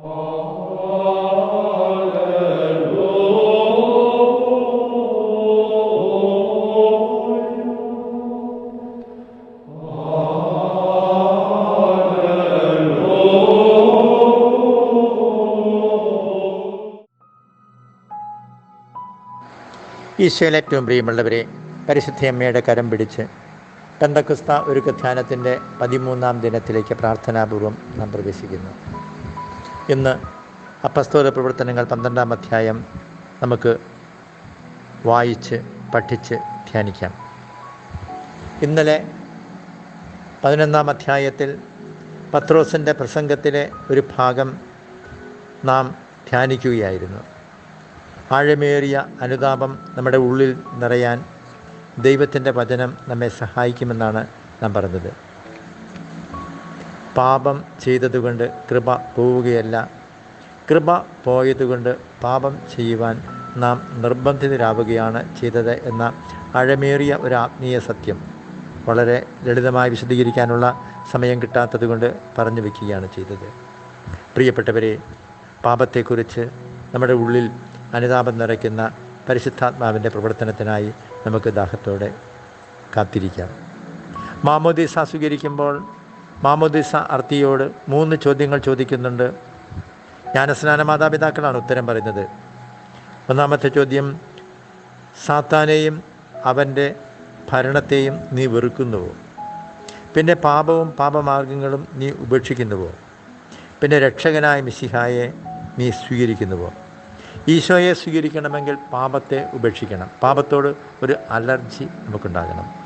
ഈശോയിൽ ഏറ്റവും പ്രിയമുള്ളവരെ പരിശുദ്ധ അമ്മയുടെ കരം പിടിച്ച് പെന്തക്കുസ്ത ഒരു ധ്യാനത്തിന്റെ പതിമൂന്നാം ദിനത്തിലേക്ക് പ്രാർത്ഥനാപൂർവം നാം പ്രവേശിക്കുന്നു. ഇന്ന് അപ്പസ്തോല പ്രവർത്തനങ്ങൾ പന്ത്രണ്ടാം അധ്യായം നമുക്ക് വായിച്ച് പഠിച്ച് ധ്യാനിക്കാം. ഇന്നലെ പതിനൊന്നാം അധ്യായത്തിൽ പത്രോസിന്റെ പ്രസംഗത്തിലെ ഒരു ഭാഗം നാം ധ്യാനിക്കുകയായിരുന്നു. ആഴമേറിയ അനുതാപം നമ്മുടെ ഉള്ളിൽ നിറയാൻ ദൈവത്തിന്റെ വചനം നമ്മെ സഹായിക്കുമെന്നാണ് നാം പറഞ്ഞത്. പാപം ചെയ്തതുകൊണ്ട് കൃപ പോവുകയല്ല. കൃപ പോയതുകൊണ്ട് പാപം ചെയ്യുവാൻ നാം നിർബന്ധിതരാവുകയാണ് ചെയ്തത് എന്ന ആഴമേറിയ ഒരു ആത്മീയ സത്യം. വളരെ ലളിതമായി വിശദീകരിക്കാനുള്ള സമയം കിട്ടാത്തതുകൊണ്ട് പറഞ്ഞു വയ്ക്കുകയാണ് ചെയ്തത്. പ്രിയപ്പെട്ടവരെ പാപത്തെക്കുറിച്ച് നമ്മുടെ ഉള്ളിൽ അനുതാപം നിറയ്ക്കുന്ന പരിശുദ്ധാത്മാവിന്റെ പ്രവർത്തനത്തിനായി നമുക്ക് ദാഹത്തോടെ കാത്തിരിക്കാം. മാമോദീസ സ്വീകരിക്കുമ്പോൾ മാമോദീസ അർത്തിയോട് മൂന്ന് ചോദ്യങ്ങൾ ചോദിക്കുന്നുണ്ട്. ജ്ഞാനസ്നാന മാതാപിതാക്കളാണ് ഉത്തരം പറയുന്നത്. ഒന്നാമത്തെ ചോദ്യം സാത്താനെയും അവന്റെ ഭരണത്തെയും നീ വെറുക്കുന്നുവോ? പിന്നെ പാപവും പാപമാർഗങ്ങളും നീ ഉപേക്ഷിക്കുന്നുവോ? പിന്നെ രക്ഷകനായ മിശിഹായെ നീ സ്വീകരിക്കുന്നുവോ? ഈശോയെ സ്വീകരിക്കണമെങ്കിൽ പാപത്തെ ഉപേക്ഷിക്കണം. പാപത്തോട് ഒരു അലർജി നമുക്കുണ്ടാകണം.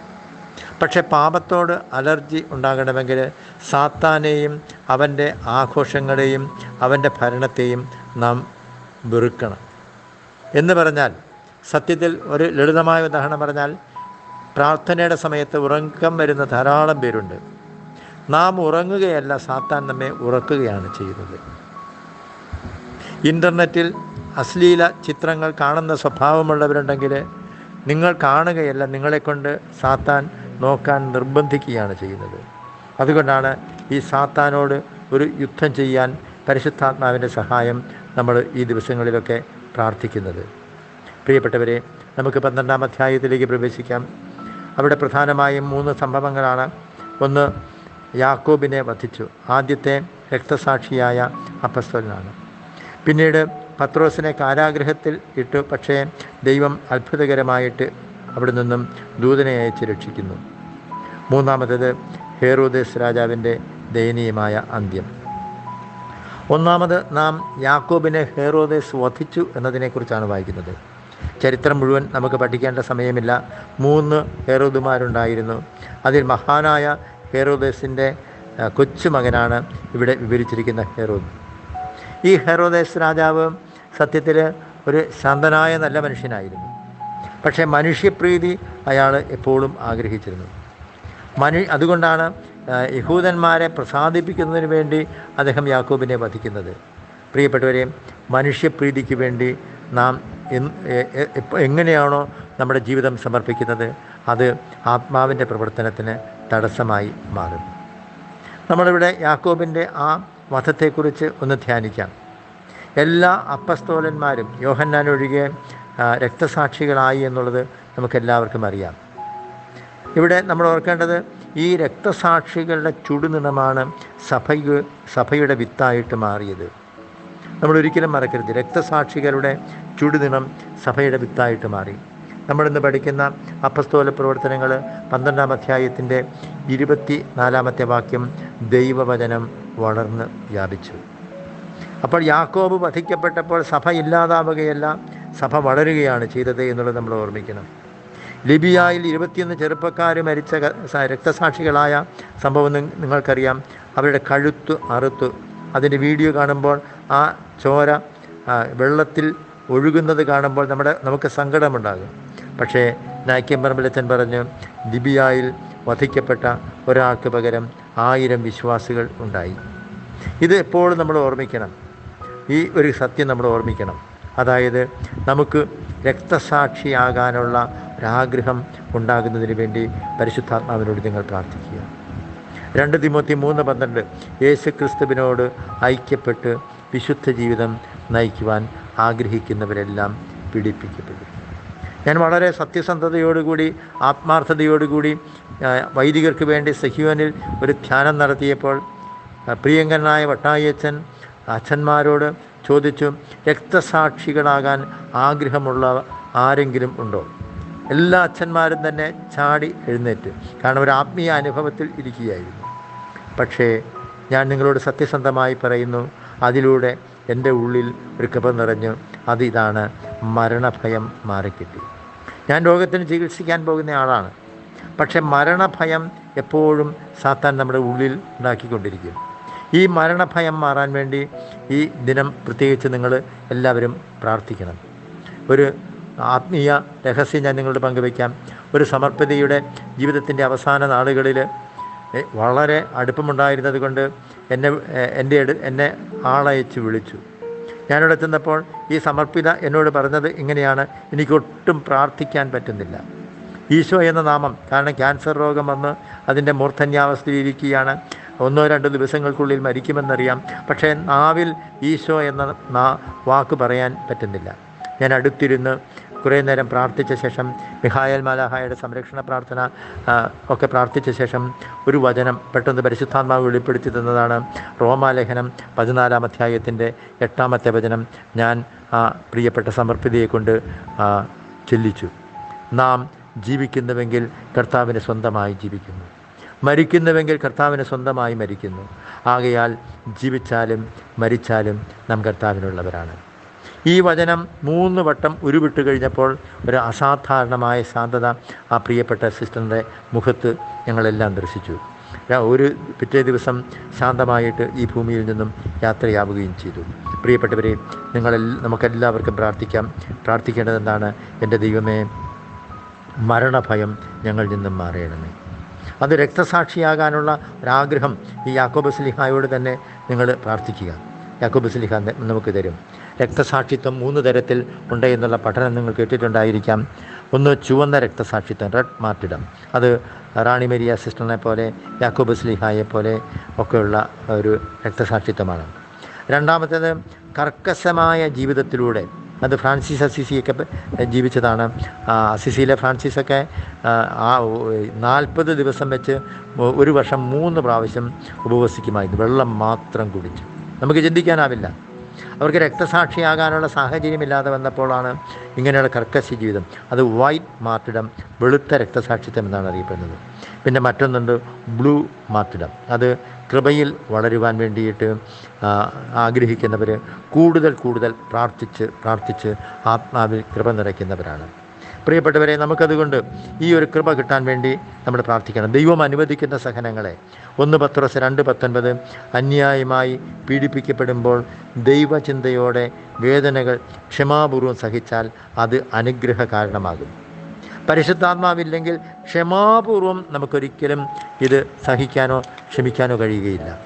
പക്ഷെ പാപത്തോട് അലർജി ഉണ്ടാകണമെങ്കിൽ സാത്താനെയും അവന്റെ ആഘോഷങ്ങളെയും അവന്റെ ഭരണത്തെയും നാം വെറുക്കണം. എന്ന് പറഞ്ഞാൽ സത്യത്തിൽ ഒരു ലളിതമായ ഉദാഹരണം പറഞ്ഞാൽ പ്രാർത്ഥനയുടെ സമയത്ത് ഉറക്കം വരുന്ന ധാരാളം പേരുണ്ട്. നാം ഉറങ്ങുകയല്ല സാത്താൻ നമ്മെ ഉറക്കുകയാണ് ചെയ്യുന്നത്. ഇന്റർനെറ്റിൽ അശ്ലീല ചിത്രങ്ങൾ കാണുന്ന സ്വഭാവമുള്ളവരുണ്ടെങ്കിൽ നിങ്ങൾ കാണുകയല്ല നിങ്ങളെക്കൊണ്ട് സാത്താൻ നോക്കാൻ നിർബന്ധിക്കുകയാണ് ചെയ്യുന്നത്. അതുകൊണ്ടാണ് ഈ സാത്താനോട് ഒരു യുദ്ധം ചെയ്യാൻ പരിശുദ്ധാത്മാവിന്റെ സഹായം നമ്മൾ ഈ ദിവസങ്ങളിലൊക്കെ പ്രാർത്ഥിക്കുന്നത്. പ്രിയപ്പെട്ടവരെ നമുക്ക് പന്ത്രണ്ടാം അധ്യായത്തിലേക്ക് പ്രവേശിക്കാം. അവിടെ പ്രധാനമായും മൂന്ന് സംഭവങ്ങളാണ്. ഒന്ന് യാക്കോബിനെ വധിച്ചു. ആദ്യത്തെ രക്തസാക്ഷിയായ അപ്പസ്വലനാണ് പിന്നീട് പത്രോസിനെ കാരാഗ്രഹത്തിൽ ഇട്ടു. പക്ഷേ ദൈവം അത്ഭുതകരമായിട്ട് അവിടെ നിന്നും ദൂതനെ അയച്ച് രക്ഷിക്കുന്നു. മൂന്നാമത്തേത് ഹേറോദേസ് രാജാവിന്റെ ദയനീയമായ അന്ത്യം. ഒന്നാമത് നാം യാക്കോബിനെ ഹേറോദേസ് വധിച്ചു എന്നതിനെക്കുറിച്ചാണ് വായിക്കുന്നത്. ചരിത്രം മുഴുവൻ നമുക്ക് പഠിക്കേണ്ട സമയമില്ല. മൂന്ന് ഹേറോദുമാരുണ്ടായിരുന്നു. അതിൽ മഹാനായ ഹേറോദേസിന്റെ കൊച്ചുമകനാണ് ഇവിടെ വിവരിച്ചിരിക്കുന്ന ഹേറോദ്. ഈ ഹെറോദേസ് രാജാവ് സത്യത്തിൽ ഒരു ശാന്തനായ നല്ല മനുഷ്യനായിരുന്നു. പക്ഷേ മനുഷ്യപ്രീതി അയാൾ എപ്പോഴും ആഗ്രഹിച്ചിരുന്നു. മനു അതുകൊണ്ടാണ് യഹൂദന്മാരെ പ്രസാദിപ്പിക്കുന്നതിന് വേണ്ടി അദ്ദേഹം യാക്കോബിനെ വധിക്കുന്നത്. പ്രിയപ്പെട്ടവരെ മനുഷ്യപ്രീതിക്ക് വേണ്ടി നാം എങ്ങനെയാണോ നമ്മുടെ ജീവിതം സമർപ്പിക്കുന്നത് അത് ആത്മാവിന്റെ പ്രവർത്തനത്തിന് തടസ്സമായി മാറും. നമ്മളിവിടെ യാക്കോബിന്റെ ആ വധത്തെക്കുറിച്ച് ഒന്ന് ധ്യാനിക്കാം. എല്ലാ അപ്പസ്തോലന്മാരും യോഹന്നാൻ ഒഴികെ രക്തസാക്ഷികളായി എന്നുള്ളത് നമുക്കെല്ലാവർക്കും അറിയാം. ഇവിടെ നമ്മൾ ഓർക്കേണ്ടത് ഈ രക്തസാക്ഷികളുടെ ചുടുനിണമാണ് സഭയ്ക്ക് സഭയുടെ വിത്തായിട്ട് മാറിയത്. നമ്മൾ ഒരിക്കലും മറക്കരുത്. രക്തസാക്ഷികളുടെ ചുടുനിണം സഭയുടെ വിത്തായിട്ട് മാറി. നമ്മളിന്ന് പഠിക്കുന്ന അപ്പസ്തോല പ്രവർത്തനങ്ങൾ പന്ത്രണ്ടാം അധ്യായത്തിന്റെ ഇരുപത്തി നാലാമത്തെ വാക്യം ദൈവവചനം വളർന്ന് വ്യാപിച്ചു. അപ്പോൾ യാക്കോബ് വധിക്കപ്പെട്ടപ്പോൾ സഭ ഇല്ലാതാവുകയല്ല. സഭ വളരുകയാണ് ചെയ്തത് എന്നുള്ളത് നമ്മൾ ഓർമ്മിക്കണം. ലിബിയയിൽ ഇരുപത്തിയൊന്ന് ചെറുപ്പക്കാർ മരിച്ച രക്തസാക്ഷികളായ സംഭവം നിങ്ങൾക്കറിയാം. അവരുടെ കഴുത്ത് അറുത്തു. അതിന്റെ വീഡിയോ കാണുമ്പോൾ ആ ചോര വെള്ളത്തിൽ ഒഴുകുന്നത് കാണുമ്പോൾ നമ്മുടെ നമുക്ക് സങ്കടമുണ്ടാകും. പക്ഷേ നായ്ക്കമ്പറമ്പിലച്ചൻ പറഞ്ഞു ലിബിയയിൽ വധിക്കപ്പെട്ട ഒരാൾക്ക് പകരം ആയിരം വിശ്വാസികൾ ഉണ്ടായി. ഇത് എപ്പോഴും നമ്മൾ ഓർമ്മിക്കണം. ഈ ഒരു സത്യം നമ്മൾ ഓർമ്മിക്കണം. അതായത് നമുക്ക് രക്തസാക്ഷിയാകാനുള്ള ഒരാഗ്രഹം ഉണ്ടാകുന്നതിന് വേണ്ടി പരിശുദ്ധാത്മാവിനോട് നിങ്ങൾ പ്രാർത്ഥിക്കുക. രണ്ട് തിമൂത്തി മൂന്ന് പന്ത്രണ്ട്. യേശു ക്രിസ്തുവിനോട് ഐക്യപ്പെട്ട് വിശുദ്ധ ജീവിതം നയിക്കുവാൻ ആഗ്രഹിക്കുന്നവരെല്ലാം പീഡിപ്പിക്കപ്പെടും. ഞാൻ വളരെ സത്യസന്ധതയോടുകൂടി ആത്മാർത്ഥതയോടുകൂടി വൈദികർക്ക് വേണ്ടി സഹ്യോനിൽ ഒരു ധ്യാനം നടത്തിയപ്പോൾ പ്രിയങ്കനായ വട്ടായച്ചൻ അച്ഛന്മാരോട് ചോദിച്ചു രക്തസാക്ഷികളാകാൻ ആഗ്രഹമുള്ള ആരെങ്കിലും ഉണ്ടോ? എല്ലാ അച്ഛന്മാരും തന്നെ ചാടി എഴുന്നേറ്റ്. കാരണം ഒരു ആത്മീയ അനുഭവത്തിൽ ഇരിക്കുകയായിരുന്നു. പക്ഷേ ഞാൻ നിങ്ങളോട് സത്യസന്ധമായി പറയുന്നു അതിലൂടെ എന്റെ ഉള്ളിൽ ഒരു കൃപ നിറഞ്ഞു. അതിതാണ് മരണഭയം മാറിക്കിട്ടി. ഞാൻ രോഗത്തിന് ചികിത്സിക്കാൻ പോകുന്ന ആളാണ്. പക്ഷേ മരണഭയം എപ്പോഴും സാത്താൻ നമ്മുടെ ഉള്ളിൽ ഉണ്ടാക്കിക്കൊണ്ടിരിക്കും. ഈ മരണഭയം മാറാൻ വേണ്ടി ഈ ദിനം പ്രത്യേകിച്ച് നിങ്ങൾ എല്ലാവരും പ്രാർത്ഥിക്കണം. ഒരു ആത്മീയ രഹസ്യം ഞാൻ നിങ്ങളോട് പങ്കുവയ്ക്കാം ഒരു സമർപ്പിതയുടെ ജീവിതത്തിന്റെ അവസാന നാളുകളിൽ വളരെ അടുപ്പമുണ്ടായിരുന്നത് കൊണ്ട് എന്നെ എന്റെ എന്നെ ആളയച്ച് വിളിച്ചു. ഞാനിവിടെ എത്തുന്നപ്പോൾ ഈ സമർപ്പിത എന്നോട് പറഞ്ഞത് ഇങ്ങനെയാണ്. എനിക്കൊട്ടും പ്രാർത്ഥിക്കാൻ പറ്റുന്നില്ല. ഈശോ എന്ന നാമം കാരണം ക്യാൻസർ രോഗം വന്ന് അതിന്റെ മൂർധന്യാവസ്ഥയിലിരിക്കുകയാണ് ഒന്നോ രണ്ടോ ദിവസങ്ങൾക്കുള്ളിൽ മരിക്കുമെന്നറിയാം. പക്ഷേ നാവിൽ ഈശോ എന്ന വാക്ക് പറയാൻ പറ്റുന്നില്ല. ഞാൻ അടുത്തിരുന്ന് കുറേ നേരം പ്രാർത്ഥിച്ച ശേഷം മിഹായൽ മാലാഹായുടെ സംരക്ഷണ പ്രാർത്ഥന ഒക്കെ പ്രാർത്ഥിച്ച ശേഷം ഒരു വചനം പെട്ടെന്ന് പരിശുദ്ധാത്മാവ് വെളിപ്പെടുത്തി തന്നതാണ്. റോമാലേഖനം പതിനാലാം അധ്യായത്തിന്റെ എട്ടാമത്തെ വചനം ഞാൻ ആ പ്രിയപ്പെട്ട സമർപ്പിതയെ കൊണ്ട് ആ, ചെല്ലിച്ചു. നാം ജീവിക്കുന്നുവെങ്കിൽ കർത്താവിന് സ്വന്തമായി ജീവിക്കുന്നു. മരിക്കുന്നുവെങ്കിൽ കർത്താവിന് സ്വന്തമായി മരിക്കുന്നു. ആകയാൽ ജീവിച്ചാലും മരിച്ചാലും നാം കർത്താവിനുള്ളവരാണ്. ഈ വചനം മൂന്ന് വട്ടം ഉരുവിട്ട് കഴിഞ്ഞപ്പോൾ ഒരു അസാധാരണമായ ശാന്തത ആ പ്രിയപ്പെട്ട സിസ്റ്ററിന്റെ മുഖത്ത് ഞങ്ങളെല്ലാം ദർശിച്ചു. ഒരു പിറ്റേ ദിവസം ശാന്തമായിട്ട് ഈ ഭൂമിയിൽ നിന്നും യാത്രയാവുകയും ചെയ്തു. പ്രിയപ്പെട്ടവരെ നിങ്ങളെ നമുക്കെല്ലാവർക്കും പ്രാർത്ഥിക്കാം. പ്രാർത്ഥിക്കേണ്ടത് എന്താണ് എന്റെ ദൈവമേ മരണഭയം ഞങ്ങളിൽ നിന്നും മാറിയണമേ അത് രക്തസാക്ഷിയാകാനുള്ള ഒരാഗ്രഹം ഈ യാക്കോബ് സ്ലിഹായോട് തന്നെ നിങ്ങൾ പ്രാർത്ഥിക്കുക. യാക്കോബ് സ്ലിഹ നമുക്ക് തരും. രക്തസാക്ഷിത്വം മൂന്ന് തരത്തിൽ ഉണ്ട് എന്നുള്ള പഠനം നിങ്ങൾ കേട്ടിട്ടുണ്ടായിരിക്കാം. ഒന്ന് ചുവന്ന രക്തസാക്ഷിത്വം റെഡ് മാർട്ടിഡം അത് റാണി മരിയ സിസ്റ്ററിനെ പോലെ യാക്കോബ് സ്ലിഹായെ പോലെ ഒക്കെയുള്ള ഒരു രക്തസാക്ഷിത്വമാണ്. രണ്ടാമത്തേത് കർക്കശമായ ജീവിതത്തിലൂടെ അത് ഫ്രാൻസിസ് അസിസിയൊക്കെ ജീവിച്ചതാണ്. അസിസിയിലെ ഫ്രാൻസിസൊക്കെ ആ നാൽപ്പത് ദിവസം വെച്ച് ഒരു വർഷം മൂന്ന് പ്രാവശ്യം ഉപവസിക്കുമായിരുന്നു. വെള്ളം മാത്രം കുടിച്ചു. നമുക്ക് ചിന്തിക്കാനാവില്ല. അവർക്ക് രക്തസാക്ഷിയാകാനുള്ള സാഹചര്യമില്ലാതെ വന്നപ്പോഴാണ് ഇങ്ങനെയുള്ള കർക്കശ ജീവിതം. അത് വൈറ്റ് മാർട്ടിടം വെളുത്ത രക്തസാക്ഷിത്വം എന്നാണ് അറിയപ്പെടുന്നത്. പിന്നെ മറ്റൊന്നുണ്ട് ബ്ലൂ മാർട്ടിടം അത് കൃപയിൽ വളരുവാൻ വേണ്ടിയിട്ട് ആഗ്രഹിക്കുന്നവർ കൂടുതൽ കൂടുതൽ പ്രാർത്ഥിച്ച് പ്രാർത്ഥിച്ച് ആത്മാവിൽ കൃപ നിറയ്ക്കുന്നവരാണ്. പ്രിയപ്പെട്ടവരെ നമുക്കതുകൊണ്ട് ഈ ഒരു കൃപ കിട്ടാൻ വേണ്ടി നമ്മൾ പ്രാർത്ഥിക്കണം. ദൈവം അനുവദിക്കുന്ന സഹനങ്ങളെ. ഒന്ന് പത്രോസ് രണ്ട് പത്തൊൻപത്. അന്യായമായി പീഡിപ്പിക്കപ്പെടുമ്പോൾ ദൈവചിന്തയോടെ വേദനകൾ ക്ഷമാപൂർവം സഹിച്ചാൽ അത് അനുഗ്രഹ കാരണമാകും പരിശുദ്ധാത്മാവില്ലെങ്കിൽ ക്ഷമാപൂർവം നമുക്കൊരിക്കലും ഇത് സഹിക്കാനോ ക്ഷമിക്കാനോ കഴിയുകയില്ല.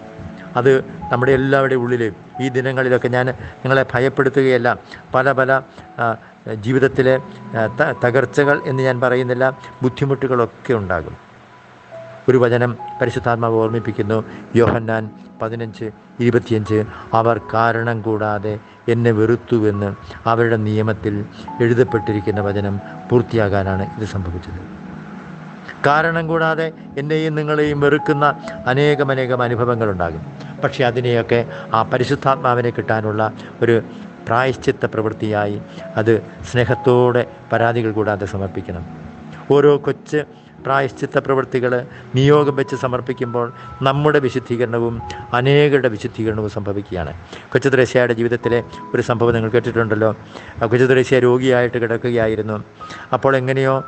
അത് നമ്മുടെ എല്ലാവരുടെയും ഉള്ളിലും ഈ ദിനങ്ങളിലൊക്കെ ഞാൻ നിങ്ങളെ ഭയപ്പെടുത്തുകയല്ല. പല പല ജീവിതത്തിലെ തകർച്ചകൾ എന്ന് ഞാൻ പറയുന്നില്ല ബുദ്ധിമുട്ടുകളൊക്കെ ഉണ്ടാകും. ഒരു വചനം പരിശുദ്ധാത്മാവ് ഓർമ്മിപ്പിക്കുന്നു. യോഹന്നാൻ പതിനഞ്ച് ഇരുപത്തിയഞ്ച് അവർ കാരണം കൂടാതെ എന്നെ വെറുത്തുവെന്ന് അവരുടെ നിയമത്തിൽ എഴുതപ്പെട്ടിരിക്കുന്ന വചനം പൂർത്തിയാകാനാണ് ഇത് സംഭവിച്ചത്. കാരണം കൂടാതെ എന്നെയും നിങ്ങളെയും വെറുക്കുന്ന അനേകമനേകം അനുഭവങ്ങളുണ്ടാകും. പക്ഷേ അതിനെയൊക്കെ ആ പരിശുദ്ധാത്മാവിനെ കിട്ടാനുള്ള ഒരു പ്രായശ്ചിത്ത പ്രവൃത്തിയായി അത് സ്നേഹത്തോടെ പരാതികൾ കൂടാതെ സമർപ്പിക്കണം. ഓരോ കൊച്ച് പ്രായശ്ചിത്ത പ്രവൃത്തികൾ നിയോഗം വെച്ച് സമർപ്പിക്കുമ്പോൾ നമ്മുടെ വിശുദ്ധീകരണവും അനേകരുടെ വിശുദ്ധീകരണവും സംഭവിക്കുകയാണ്. കൊച്ചുദ്രേശ്യയുടെ ജീവിതത്തിലെ ഒരു സംഭവം നിങ്ങൾ കേട്ടിട്ടുണ്ടല്ലോ. കൊച്ചുദ്രേശ്യ രോഗിയായിട്ട് കിടക്കുകയായിരുന്നു. അപ്പോൾ എങ്ങനെയോ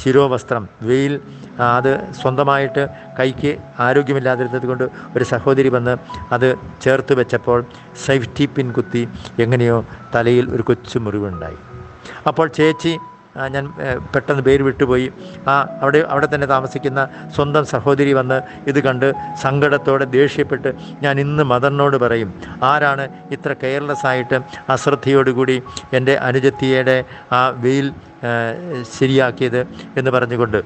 ശിരോവസ്ത്രം വെയിൽ അത് സ്വന്തമായിട്ട് കൈക്ക് ആരോഗ്യമില്ലാതിരുന്നത് കൊണ്ട് ഒരു സഹോദരി വന്ന് അത് ചേർത്ത് വെച്ചപ്പോൾ സേഫ്റ്റി പിൻ കുത്തി എങ്ങനെയോ തലയിൽ ഒരു കൊച്ചു മുറിവുണ്ടായി. അപ്പോൾ ചേച്ചി ഞാൻ പെട്ടെന്ന് പേര് വിട്ടുപോയി. ആ അവിടെ അവിടെ തന്നെ താമസിക്കുന്ന സ്വന്തം സഹോദരി വന്ന് ഇത് കണ്ട് സങ്കടത്തോടെ ദേഷ്യപ്പെട്ട് ഞാൻ ഇന്ന് മദറിനോട് പറയും ആരാണ് ഇത്ര കെയർലെസ് ആയിട്ട് അശ്രദ്ധയോടുകൂടി എന്റെ അനുജത്തിയുടെ ആ വെയിൽ ശരിയാക്കിയത്? എന്ന് പറഞ്ഞുകൊണ്ട്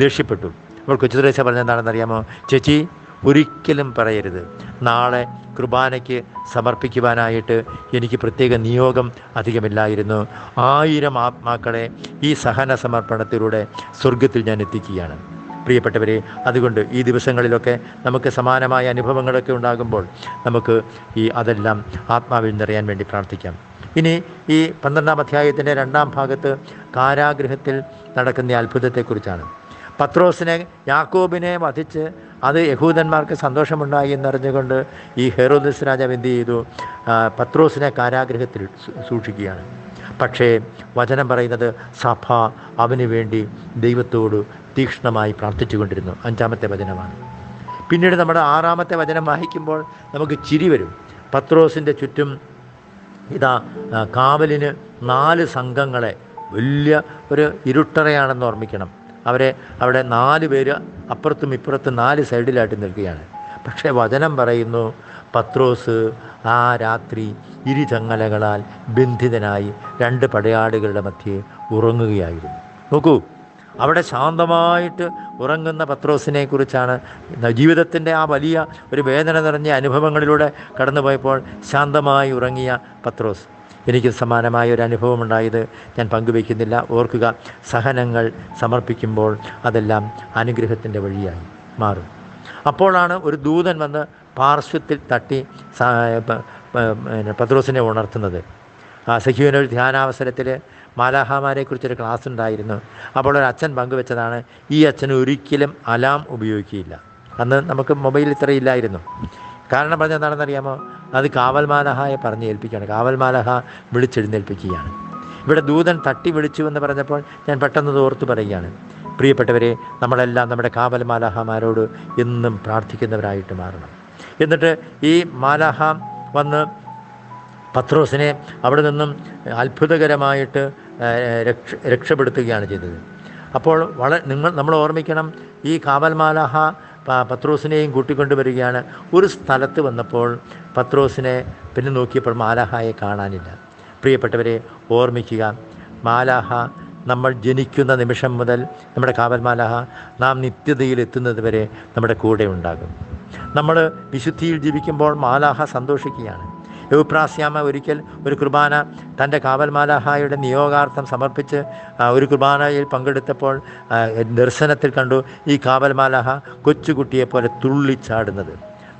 ദേഷ്യപ്പെട്ടു. അപ്പോൾ കൊച്ചുദ്രേശ പറഞ്ഞെന്താണെന്ന് അറിയാമോ ചേച്ചി ഒരിക്കലും പറയരുത്. നാളെ കുർബാനയ്ക്ക് സമർപ്പിക്കുവാനായിട്ട് എനിക്ക് പ്രത്യേക നിയോഗം അധികമില്ലായിരുന്നു. ആയിരം ആത്മാക്കളെ ഈ സഹന സമർപ്പണത്തിലൂടെ സ്വർഗത്തിൽ ഞാൻ എത്തിക്കുകയാണ്. പ്രിയപ്പെട്ടവരെ അതുകൊണ്ട് ഈ ദിവസങ്ങളിലൊക്കെ നമുക്ക് സമാനമായ അനുഭവങ്ങളൊക്കെ ഉണ്ടാകുമ്പോൾ നമുക്ക് ഈ അതെല്ലാം ആത്മാവിൽ നിറയാൻ വേണ്ടി പ്രാർത്ഥിക്കാം. ഇനി ഈ പന്ത്രണ്ടാം അധ്യായത്തിന്റെ രണ്ടാം ഭാഗത്ത് കാരാഗ്രഹത്തിൽ നടക്കുന്ന അത്ഭുതത്തെക്കുറിച്ചാണ്. പത്രോസിനെ യാക്കോബിനെ വധിച്ച് അത് യഹൂദന്മാർക്ക് സന്തോഷമുണ്ടായി എന്നറിഞ്ഞുകൊണ്ട് ഈ ഹെറോദസ് രാജാവ് എന്ത് ചെയ്തു? പത്രോസിനെ കാരാഗ്രഹത്തിൽ സൂക്ഷിക്കുകയാണ്. പക്ഷേ വചനം പറയുന്നത് സഭ അവന് വേണ്ടി ദൈവത്തോട് തീക്ഷ്ണമായി പ്രാർത്ഥിച്ചുകൊണ്ടിരുന്നു. അഞ്ചാമത്തെ വചനമാണ്. പിന്നീട് നമ്മുടെ ആറാമത്തെ വചനം വായിക്കുമ്പോൾ നമുക്ക് ചിരി വരും. പത്രോസിന്റെ ചുറ്റും ഇതാ കാവലിന് നാല് സംഘങ്ങളെ വലിയ ഒരു ഇരുട്ടറയാണെന്ന് ഓർമ്മിക്കണം. അവരെ അവിടെ നാല് പേര് അപ്പുറത്തും ഇപ്പുറത്തും നാല് സൈഡിലായിട്ട് നിൽക്കുകയാണ്. പക്ഷേ വചനം പറയുന്നു പത്രോസ് ആ രാത്രി ഇരുചങ്ങലകളാൽ ബന്ധിതനായി രണ്ട് പടയാളികളുടെ മധ്യേ ഉറങ്ങുകയായിരുന്നു. നോക്കൂ അവിടെ ശാന്തമായിട്ട് ഉറങ്ങുന്ന പത്രോസിനെ കുറിച്ചാണ് ജീവിതത്തിന്റെ ആ വലിയ ഒരു വേദന നിറഞ്ഞ അനുഭവങ്ങളിലൂടെ കടന്നുപോയപ്പോൾ ശാന്തമായി ഉറങ്ങിയ പത്രോസ്. എനിക്ക് സമാനമായ ഒരു അനുഭവം ഉണ്ടായത് ഞാൻ പങ്കുവയ്ക്കുന്നില്ല. ഓർക്കുക സഹനങ്ങൾ സമർപ്പിക്കുമ്പോൾ അതെല്ലാം അനുഗ്രഹത്തിന്റെ വഴിയായി മാറും. അപ്പോഴാണ് ഒരു ദൂതൻ വന്ന് പാർശ്വത്തിൽ തട്ടി പത്രോസിനെ ഉണർത്തുന്നത്. ആ ഒരു ധ്യാനാവസരത്തിൽ മാലാഹാമാരെ കുറിച്ചൊരു ക്ലാസ് ഉണ്ടായിരുന്നു. അപ്പോൾ ഒരു അച്ഛൻ പങ്കുവെച്ചതാണ് ഈ അച്ഛൻ ഒരിക്കലും അലാം ഉപയോഗിക്കുകയില്ല. അന്ന് നമുക്ക് മൊബൈൽ ഇത്രയില്ലായിരുന്നു കാരണം പറഞ്ഞ എന്താണെന്നറിയാമോ അത് കാവൽമാലഹയെ പറഞ്ഞ് ഏൽപ്പിക്കുകയാണ്. കാവൽമാലഹ വിളിച്ചെഴുന്നേൽപ്പിക്കുകയാണ്. ഇവിടെ ദൂതൻ തട്ടി വിളിച്ചു എന്ന് പറഞ്ഞപ്പോൾ ഞാൻ പെട്ടെന്ന് തോർത്ത് പറയുകയാണ്. പ്രിയപ്പെട്ടവരെ നമ്മളെല്ലാം നമ്മുടെ കാവൽ മാലാഹമാരോട് എന്നും പ്രാർത്ഥിക്കുന്നവരായിട്ട് മാറണം. എന്നിട്ട് ഈ മാലഹ വന്ന് പത്രോസിനെ അവിടെ നിന്നും അത്ഭുതകരമായിട്ട് രക്ഷ രക്ഷപ്പെടുത്തുകയാണ് ചെയ്തത്. അപ്പോൾ വള നിങ്ങൾ നമ്മൾ ഓർമ്മിക്കണം ഈ കാവൽമാലഹ പത്രോസിനെയും കൂട്ടിക്കൊണ്ട് വരികയാണ്. ഒരു സ്ഥലത്ത് വന്നപ്പോൾ പത്രോസിനെ പിന്നെ നോക്കിയപ്പോൾ മാലാഹയെ കാണാനില്ല. പ്രിയപ്പെട്ടവരെ ഓർമ്മിക്കുക മാലാഹ നമ്മൾ ജനിക്കുന്ന നിമിഷം മുതൽ നമ്മുടെ കാവൽമാലാഹ നാം നിത്യതയിൽ എത്തുന്നത് വരെ നമ്മുടെ കൂടെ ഉണ്ടാകും. നമ്മൾ വിശുദ്ധിയിൽ ജീവിക്കുമ്പോൾ മാലാഹ സന്തോഷിക്കുകയാണ്. യൗപ്രാസ്യാമ ഒരിക്കൽ ഒരു കുർബാന തന്റെ കാവൽമാലാഹായുടെ നിയോഗാർത്ഥം സമർപ്പിച്ച് ഒരു കുർബാനയിൽ പങ്കെടുത്തപ്പോൾ ദർശനത്തിൽ കണ്ടു ഈ കാവൽമാലാഹ കൊച്ചുകുട്ടിയെപ്പോലെ തുള്ളിച്ചാടുന്നത്.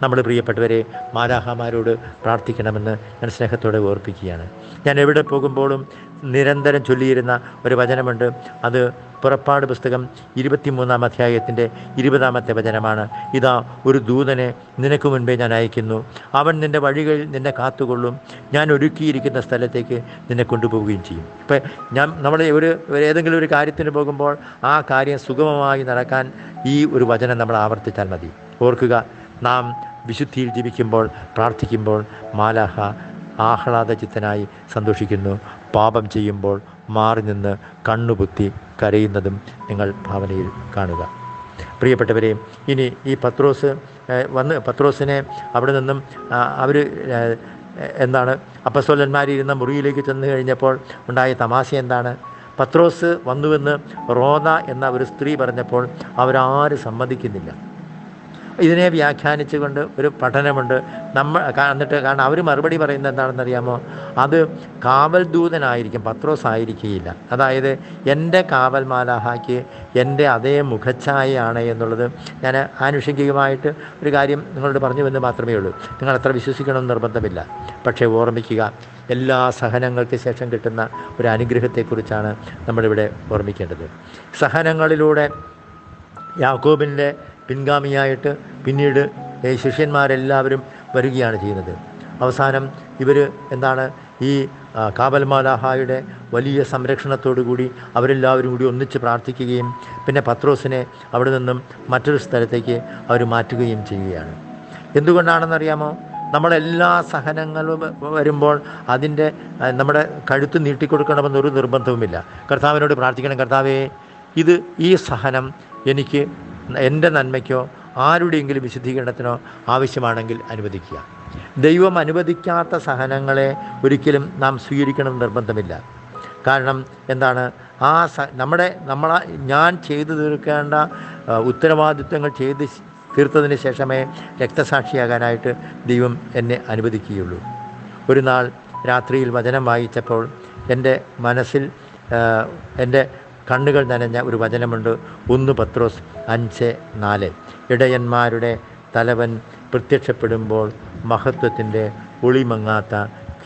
നമ്മൾ പ്രിയപ്പെട്ടവരെ മാലാഹമാരോട് പ്രാർത്ഥിക്കണമെന്ന് ഞാൻ സ്നേഹത്തോടെ ഓർപ്പിക്കുകയാണ്. ഞാൻ എവിടെ പോകുമ്പോഴും നിരന്തരം ചൊല്ലിയിരുന്ന ഒരു വചനമുണ്ട്. അത് പുറപ്പാട് പുസ്തകം ഇരുപത്തിമൂന്നാം അധ്യായത്തിന്റെ ഇരുപതാമത്തെ വചനമാണ്. ഇതാ ഒരു ദൂതനെ നിനക്ക് മുൻപേ ഞാൻ അയക്കുന്നു. അവൻ നിന്റെ വഴികളിൽ നിന്നെ കാത്തുകൊള്ളും. ഞാൻ ഒരുക്കിയിരിക്കുന്ന സ്ഥലത്തേക്ക് നിന്നെ കൊണ്ടുപോവുകയും ചെയ്യും. ഇപ്പം ഞാൻ നമ്മൾ ഒരു ഏതെങ്കിലും ഒരു കാര്യത്തിന് പോകുമ്പോൾ ആ കാര്യം സുഗമമായി നടക്കാൻ ഈ ഒരു വചനം നമ്മൾ ആവർത്തിച്ചാൽ മതി. ഓർക്കുക നാം വിശുദ്ധിയിൽ ജീവിക്കുമ്പോൾ പ്രാർത്ഥിക്കുമ്പോൾ മാലാഹ ആഹ്ലാദചിത്തനായി സന്തോഷിക്കുന്നു. പാപം ചെയ്യുമ്പോൾ മാറി നിന്ന് കണ്ണുപുത്തി കരയുന്നതും നിങ്ങൾ ഭാവനയിൽ കാണുക. പ്രിയപ്പെട്ടവരെ ഇനി ഈ പത്രോസ് വന്ന് പത്രോസിനെ അവിടെ നിന്നും അവർ എന്താണ് അപ്പസ്വലന്മാരിരുന്ന മുറിയിലേക്ക് ചെന്ന് കഴിഞ്ഞപ്പോൾ ഉണ്ടായ തമാശ എന്താണ്? പത്രോസ് വന്നുവെന്ന് റോദ എന്ന ഒരു സ്ത്രീ പറഞ്ഞപ്പോൾ അവരാരും സമ്മതിക്കുന്നില്ല. ഇതിനെ വ്യാഖ്യാനിച്ചുകൊണ്ട് ഒരു പഠനമുണ്ട്. നമ്മൾ എന്നിട്ട് കാരണം അവർ മറുപടി പറയുന്നത് എന്താണെന്നറിയാമോ? അത് കാവൽ ദൂതനായിരിക്കും പത്രോസ് ആയിരിക്കുകയില്ല. അതായത് എന്റെ കാവൽ മാലാഹാക്ക് എന്റെ അതേ മുഖച്ഛായയാണ് എന്നുള്ളത് ഞാൻ ആനുഷംഗികമായിട്ട് ഒരു കാര്യം നിങ്ങളോട് പറഞ്ഞു എന്ന് മാത്രമേ ഉള്ളൂ. നിങ്ങൾ അത്ര വിശ്വസിക്കണമെന്ന് നിർബന്ധമില്ല. പക്ഷേ ഓർമ്മിക്കുക എല്ലാ സഹനങ്ങൾക്ക് ശേഷം കിട്ടുന്ന ഒരു അനുഗ്രഹത്തെക്കുറിച്ചാണ് നമ്മളിവിടെ ഓർമ്മിക്കേണ്ടത്. സഹനങ്ങളിലൂടെ യാക്കോബിന്റെ പിൻഗാമിയായിട്ട് പിന്നീട് ശിഷ്യന്മാരെല്ലാവരും വരികയാണ് ചെയ്യുന്നത്. അവസാനം ഇവർ എന്താണ് ഈ കാബൽമാലാഹായുടെ വലിയ സംരക്ഷണത്തോടു കൂടി അവരെല്ലാവരും കൂടി ഒന്നിച്ച് പ്രാർത്ഥിക്കുകയും പിന്നെ പത്രോസിനെ അവിടെ നിന്നും മറ്റൊരു സ്ഥലത്തേക്ക് അവർ മാറ്റുകയും ചെയ്യുകയാണ്. എന്തുകൊണ്ടാണെന്നറിയാമോ? നമ്മളെല്ലാ സഹനങ്ങളും വരുമ്പോൾ അതിന്റെ നമ്മുടെ കഴുത്ത് നീട്ടിക്കൊടുക്കണമെന്നൊരു നിർബന്ധവുമില്ല. കർത്താവിനോട് പ്രാർത്ഥിക്കണം കർത്താവേ ഇത് ഈ സഹനം എനിക്ക് എന്റെ നന്മയ്ക്കോ ആരുടെയെങ്കിലും വിശുദ്ധീകരണത്തിനോ ആവശ്യമാണെങ്കിൽ അനുവദിക്കുക. ദൈവം അനുവദിക്കാത്ത സഹനങ്ങളെ ഒരിക്കലും നാം സ്വീകരിക്കണം നിർബന്ധമില്ല. കാരണം എന്താണ്? ആ സ നമ്മുടെ നമ്മൾ ഞാൻ ചെയ്തു തീർക്കേണ്ട ഉത്തരവാദിത്വങ്ങൾ ചെയ്ത് തീർത്തതിന് ശേഷമേ രക്തസാക്ഷിയാകാനായിട്ട് ദൈവം എന്നെ അനുവദിക്കുകയുള്ളൂ. ഒരു നാൾ രാത്രിയിൽ വചനം വായിച്ചപ്പോൾ എന്റെ മനസ്സിൽ എന്റെ കണ്ണുകൾ നനഞ്ഞ ഒരു വചനമുണ്ട്. ഒന്ന് പത്രോസ് അഞ്ച് നാല്. ഇടയന്മാരുടെ തലവൻ പ്രത്യക്ഷപ്പെടുമ്പോൾ മഹത്വത്തിന്റെ ഒളിമങ്ങാത്ത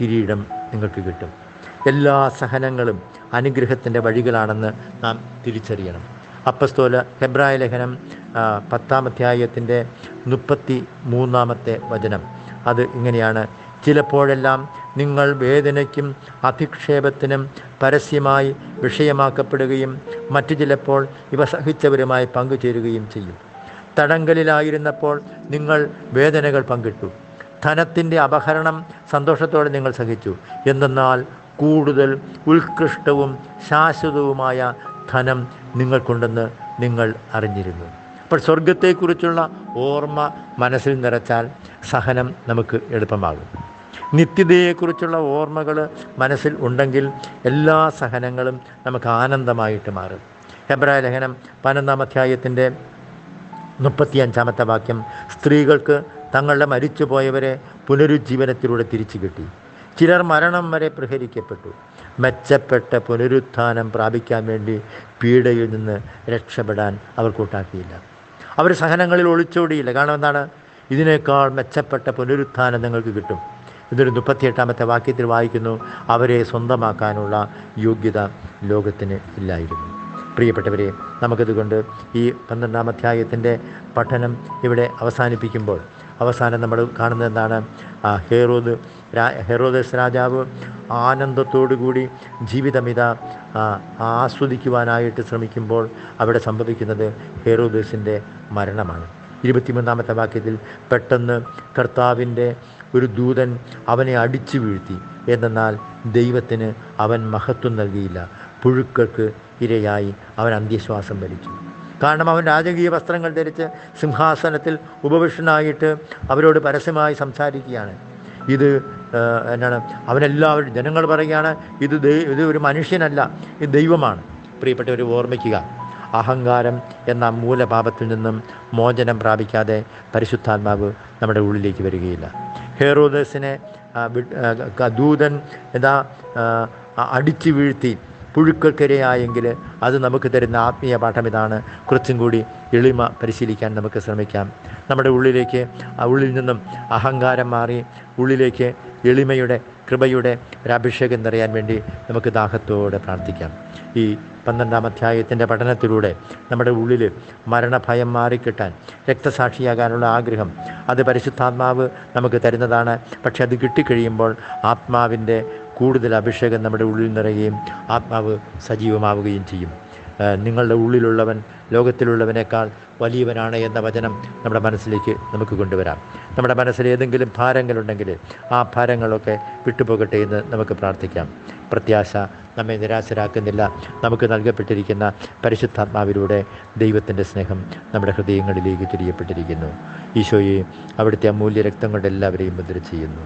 കിരീടം നിങ്ങൾക്ക് കിട്ടും. എല്ലാ സഹനങ്ങളും അനുഗ്രഹത്തിന്റെ വഴികളാണെന്ന് നാം തിരിച്ചറിയണം. അപ്പസ്തോല ഹെബ്രായ ലേഖനം പത്താമധ്യായത്തിന്റെ മുപ്പത്തി മൂന്നാമത്തെ വചനം. അത് ഇങ്ങനെയാണ്. ചിലപ്പോഴെല്ലാം നിങ്ങൾ വേദനയ്ക്കും അധിക്ഷേപത്തിനും പരസ്യമായി വിഷയമാക്കപ്പെടുകയും മറ്റു ചിലപ്പോൾ ഇവ സഹിച്ചവരുമായി പങ്കുചേരുകയും ചെയ്യും. തടങ്കലിലായിരുന്നപ്പോൾ നിങ്ങൾ വേദനകൾ പങ്കിട്ടു. ധനത്തിന്റെ അപഹരണം സന്തോഷത്തോടെ നിങ്ങൾ സഹിച്ചു. എന്തെന്നാൽ കൂടുതൽ ഉത്കൃഷ്ടവും ശാശ്വതവുമായ ധനം നിങ്ങൾക്കുണ്ടെന്ന് നിങ്ങൾ അറിഞ്ഞിരുന്നു. അപ്പോൾ സ്വർഗത്തെക്കുറിച്ചുള്ള ഓർമ്മ മനസ്സിൽ നിറച്ചാൽ സഹനം നമുക്ക് എളുപ്പമാകും. നിത്യതയെക്കുറിച്ചുള്ള ഓർമ്മകൾ മനസ്സിൽ ഉണ്ടെങ്കിൽ എല്ലാ സഹനങ്ങളും നമുക്ക് ആനന്ദമായിട്ട് മാറും. ഹെബ്രായ ലേഖനം പതിനൊന്നാം അധ്യായത്തിന്റെ മുപ്പത്തിയഞ്ചാമത്തെ വാക്യം സ്ത്രീകൾക്ക് തങ്ങളുടെ മരിച്ചുപോയവരെ പുനരുജ്ജീവനത്തിലൂടെ തിരിച്ചു കിട്ടി. ചിലർ മരണം വരെ പ്രഹരിക്കപ്പെട്ടു. മെച്ചപ്പെട്ട പുനരുത്ഥാനം പ്രാപിക്കാൻ വേണ്ടി പീഡയിൽ നിന്ന് രക്ഷപ്പെടാൻ അവർ കൂട്ടാക്കിയില്ല. അവർ സഹനങ്ങളിൽ ഒളിച്ചോടിയില്ല. കാരണം എന്താണ്? ഇതിനേക്കാൾ മെച്ചപ്പെട്ട പുനരുത്ഥാനം നിങ്ങൾക്ക് കിട്ടും. ഇതൊരു മുപ്പത്തിയെട്ടാമത്തെ വാക്യത്തിൽ വായിക്കുന്നു അവരെ സ്വന്തമാക്കാനുള്ള യോഗ്യത ലോകത്തിന് ഇല്ലായിരുന്നു. പ്രിയപ്പെട്ടവരെ നമുക്കിതുകൊണ്ട് ഈ പന്ത്രണ്ടാം അധ്യായത്തിന്റെ പഠനം ഇവിടെ അവസാനിപ്പിക്കുമ്പോൾ അവസാനം നമ്മൾ കാണുന്നത് എന്താണ്? ഹെറോദ് ഹെറോദസ് രാജാവ് ആനന്ദത്തോടു കൂടി ജീവിതമിത ആസ്വദിക്കുവാനായിട്ട് ശ്രമിക്കുമ്പോൾ അവിടെ സംഭവിക്കുന്നത് ഹെറോദസിന്റെ മരണമാണ്. ഇരുപത്തിമൂന്നാമത്തെ വാക്യത്തിൽ പെട്ടെന്ന് കർത്താവിന്റെ ഒരു ദൂതൻ അവനെ അടിച്ചു വീഴ്ത്തി. എന്നാൽ ദൈവത്തിന് അവൻ മഹത്വം നൽകിയില്ല. പുഴുക്കൾക്ക് ഇരയായി അവൻ അന്ത്യശ്വാസം വലിച്ചു. കാരണം അവൻ രാജകീയ വസ്ത്രങ്ങൾ ധരിച്ച് സിംഹാസനത്തിൽ ഉപവിഷ്ടനായിട്ട് അവരോട് പരസ്യമായി സംസാരിക്കുകയാണ്. ഇത് എന്നാണ് അവനെല്ലാവരും ജനങ്ങൾ പറയുകയാണ് ഇത് ഇത് ഒരു മനുഷ്യനല്ല ഇത് ദൈവമാണ്. പ്രിയപ്പെട്ടവർ ഓർമ്മിക്കുക. അഹങ്കാരം എന്ന മൂലപാപത്തിൽ നിന്നും മോചനം പ്രാപിക്കാതെ പരിശുദ്ധാത്മാവ് നമ്മുടെ ഉള്ളിലേക്ക് വരികയില്ല. ഹേറോദസിനെ ദൂതൻ എന്താ അടിച്ചു വീഴ്ത്തി പുഴുക്കൾക്കിരയായെങ്കിൽ അത് നമുക്ക് തരുന്ന ആത്മീയ പാഠം ഇതാണ്. കുറച്ചും കൂടി എളിമ പരിശീലിക്കാൻ നമുക്ക് ശ്രമിക്കാം. നമ്മുടെ ഉള്ളിലേക്ക് ഉള്ളിൽ നിന്നും അഹങ്കാരം മാറി ഉള്ളിലേക്ക് എളിമയുടെ കൃപയുടെ ഒരു അഭിഷേകം നിറയാൻ വേണ്ടി നമുക്ക് ദാഹത്തോടെ പ്രാർത്ഥിക്കാം. ഈ പന്ത്രണ്ടാം അധ്യായത്തിന്റെ പഠനത്തിലൂടെ നമ്മുടെ ഉള്ളിൽ മരണഭയം മാറിക്കിട്ടാൻ രക്തസാക്ഷിയാകാനുള്ള ആഗ്രഹം അത് പരിശുദ്ധാത്മാവ് നമുക്ക് തരുന്നതാണ്. പക്ഷെ അത് കിട്ടിക്കഴിയുമ്പോൾ ആത്മാവിന്റെ കൂടുതൽ അഭിഷേകം നമ്മുടെ ഉള്ളിൽ നിറയുകയും ആത്മാവ് സജീവമാവുകയും ചെയ്യും. നിങ്ങളുടെ ഉള്ളിലുള്ളവൻ ലോകത്തിലുള്ളവനേക്കാൾ വലിയവനാണ് എന്ന വചനം നമ്മുടെ മനസ്സിലേക്ക് നമുക്ക് കൊണ്ടുവരാം. നമ്മുടെ മനസ്സിൽ ഏതെങ്കിലും ഭാരങ്ങളുണ്ടെങ്കിൽ ആ ഭാരങ്ങളൊക്കെ വിട്ടുപോകട്ടെ എന്ന് നമുക്ക് പ്രാർത്ഥിക്കാം. പ്രത്യാശ നമ്മെ നിരാശരാക്കുന്നില്ല. നമുക്ക് നൽകപ്പെട്ടിരിക്കുന്ന പരിശുദ്ധാത്മാവിലൂടെ ദൈവത്തിന്റെ സ്നേഹം നമ്മുടെ ഹൃദയങ്ങളിലേക്ക് തിരിയപ്പെട്ടിരിക്കുന്നു. ഈശോയെ അവിടുത്തെ അമൂല്യ രക്തം കൊണ്ട് എല്ലാവരെയും മുദ്ര ചെയ്യുന്നു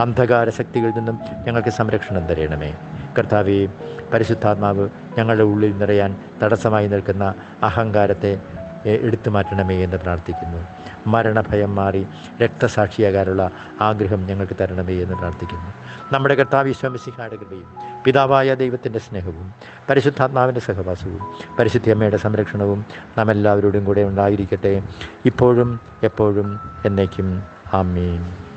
അന്ധകാര ശക്തികളിൽ നിന്നും ഞങ്ങൾക്ക് സംരക്ഷണം തരണമേ. കർത്താവെ പരിശുദ്ധാത്മാവ് ഞങ്ങളുടെ ഉള്ളിൽ നിറയാൻ തടസ്സമായി നിൽക്കുന്ന അഹങ്കാരത്തെ എടുത്തു മാറ്റണമേ എന്ന് പ്രാർത്ഥിക്കുന്നു. മരണഭയം മാറി രക്തസാക്ഷിയാകാനുള്ള ആഗ്രഹം ഞങ്ങൾക്ക് തരണമേ എന്ന് പ്രാർത്ഥിക്കുന്നു. നമ്മുടെ കർത്താവ് ഈശ്വമിസിഹായുടെ കൃപയും പിതാവായ ദൈവത്തിന്റെ സ്നേഹവും പരിശുദ്ധാത്മാവിന്റെ സഹവാസവും പരിശുദ്ധിയമ്മയുടെ സംരക്ഷണവും നാം എല്ലാവരോടും കൂടെ ഉണ്ടായിരിക്കട്ടെ. ഇപ്പോഴും എപ്പോഴും എന്നേക്കും. ആമീൻ.